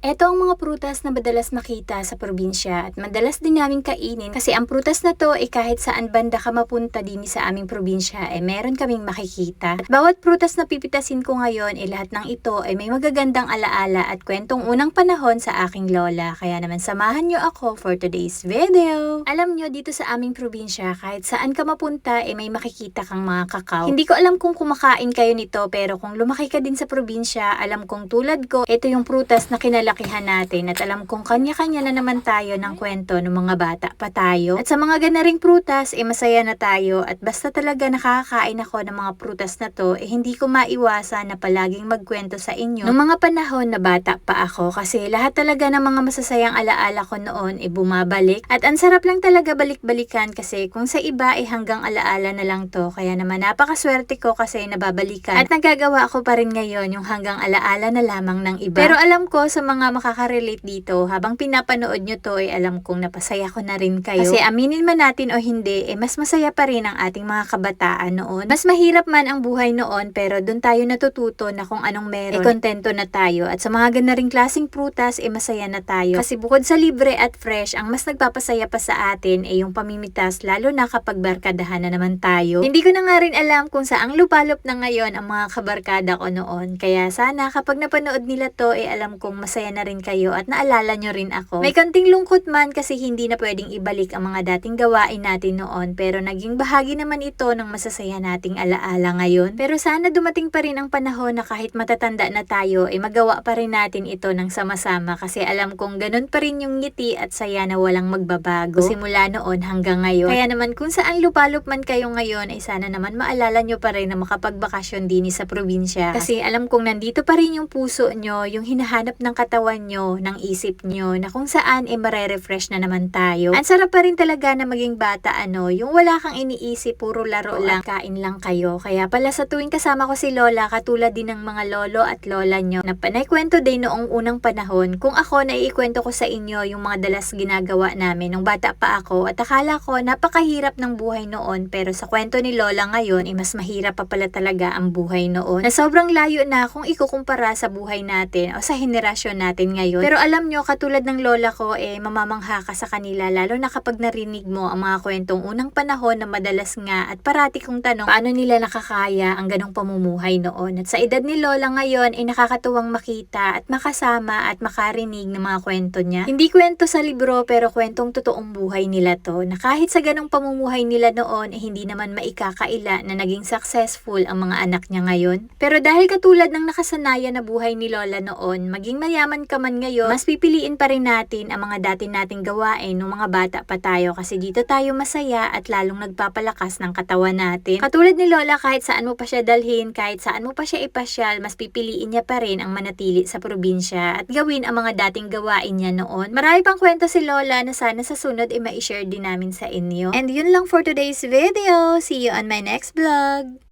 Ito ang mga prutas na madalas makita sa probinsya at madalas din namin kainin kasi ang prutas na to ay kahit saan banda ka mapunta din sa aming probinsya ay meron kaming makikita. At bawat prutas na pipitasin ko ngayon ay lahat ng ito ay may magagandang alaala at kwentong unang panahon sa aking lola. Kaya naman samahan nyo ako for today's video. Alam nyo dito sa aming probinsya kahit saan ka mapunta ay may makikita kang mga kakao. Hindi ko alam kung kumakain kayo nito pero kung lumaki ka din sa probinsya alam kong tulad ko ito yung prutas na kinalakihan natin at alam kong kanya-kanya na naman tayo ng kwento ng mga bata pa tayo. At sa mga ganaring prutas, eh masaya na tayo at basta talaga nakakakain ako ng mga prutas na to, eh hindi ko maiwasan na palaging magkwento sa inyo ng mga panahon na bata pa ako kasi lahat talaga ng mga masasayang alaala ko noon eh bumabalik at ang sarap lang talaga balik-balikan kasi kung sa iba eh hanggang alaala na lang to kaya naman napakaswerte ko kasi nababalikan at nagagawa ko pa rin ngayon yung hanggang alaala na lamang ng iba. Pero alam ko sa mga makaka-relate dito, habang pinapanood nyo to, eh alam kong napasaya ko na rin kayo. Kasi aminin man natin o hindi, eh mas masaya pa rin ang ating mga kabataan noon. Mas mahirap man ang buhay noon, pero doon tayo natututo na kung anong meron, eh kontento na tayo. At sa mga ganaring klaseng prutas, eh masaya na tayo. Kasi bukod sa libre at fresh, ang mas nagpapasaya pa sa atin, eh yung pamimitas, lalo na kapag barkadahan na naman tayo. Hindi ko na nga rin alam kung saang lupalop na ngayon ang mga kabarkada ko noon. Kaya sana kapag napanood nila to, eh alam kong masaya na rin kayo at naalala nyo rin ako. May kanting lungkot man kasi hindi na pwedeng ibalik ang mga dating gawain natin noon pero naging bahagi naman ito ng masasaya nating alaala ngayon. Pero sana dumating pa rin ang panahon na kahit matatanda na tayo, eh magawa pa rin natin ito ng sama-sama kasi alam kong ganun pa rin yung ngiti at saya na walang magbabago simula noon hanggang ngayon. Kaya naman kung saan lupalop man kayo ngayon, ay sana naman maalala nyo pa rin na makapagbakasyon din sa probinsya. Kasi alam kong nandito pa rin yung puso nyo, yung hinahanap ng katawan nyo, ng isip nyo, na kung saan ay marerefresh na naman tayo. Ang sarap pa rin talaga na maging bata, ano, yung wala kang iniisip, puro laro lang, kain lang kayo. Kaya pala sa tuwing kasama ko si Lola, katulad din ng mga lolo at lola nyo, na panaykwento din noong unang panahon, kung ako na iikwento ko sa inyo yung mga dalas ginagawa namin nung bata pa ako, at akala ko napakahirap ng buhay noon, pero sa kwento ni Lola ngayon, ay mas mahirap pa pala talaga ang buhay noon. Na sobrang layo na kung ikukumpara sa buhay natin o sa henerasyon natin ngayon. Pero alam nyo, katulad ng lola ko, eh, mamamangha ka sa kanila, lalo na kapag narinig mo ang mga kwentong unang panahon na madalas nga at parati kong tanong, paano nila nakakaya ang ganong pamumuhay noon. At sa edad ni lola ngayon, ay nakakatuwang makita at makasama at makarinig ng mga kwento niya. Hindi kwento sa libro, pero kwentong totoong buhay nila to, na kahit sa ganong pamumuhay nila noon, eh, hindi naman maikakaila na naging successful ang mga anak niya ngayon. Pero dahil katulad ng nakasanayan na buhay ni Lola noon, maging mayaman ka man ngayon, mas pipiliin pa rin natin ang mga dati nating gawain nung mga bata pa tayo kasi dito tayo masaya at lalong nagpapalakas ng katawan natin. Katulad ni Lola, kahit saan mo pa siya dalhin, kahit saan mo pa siya ipasyal, mas pipiliin niya pa rin ang manatili sa probinsya at gawin ang mga dating gawain niya noon. Marami pang kwento si Lola na sana sa sunod ay ma-share din namin sa inyo. And yun lang for today's video. See you on my next vlog.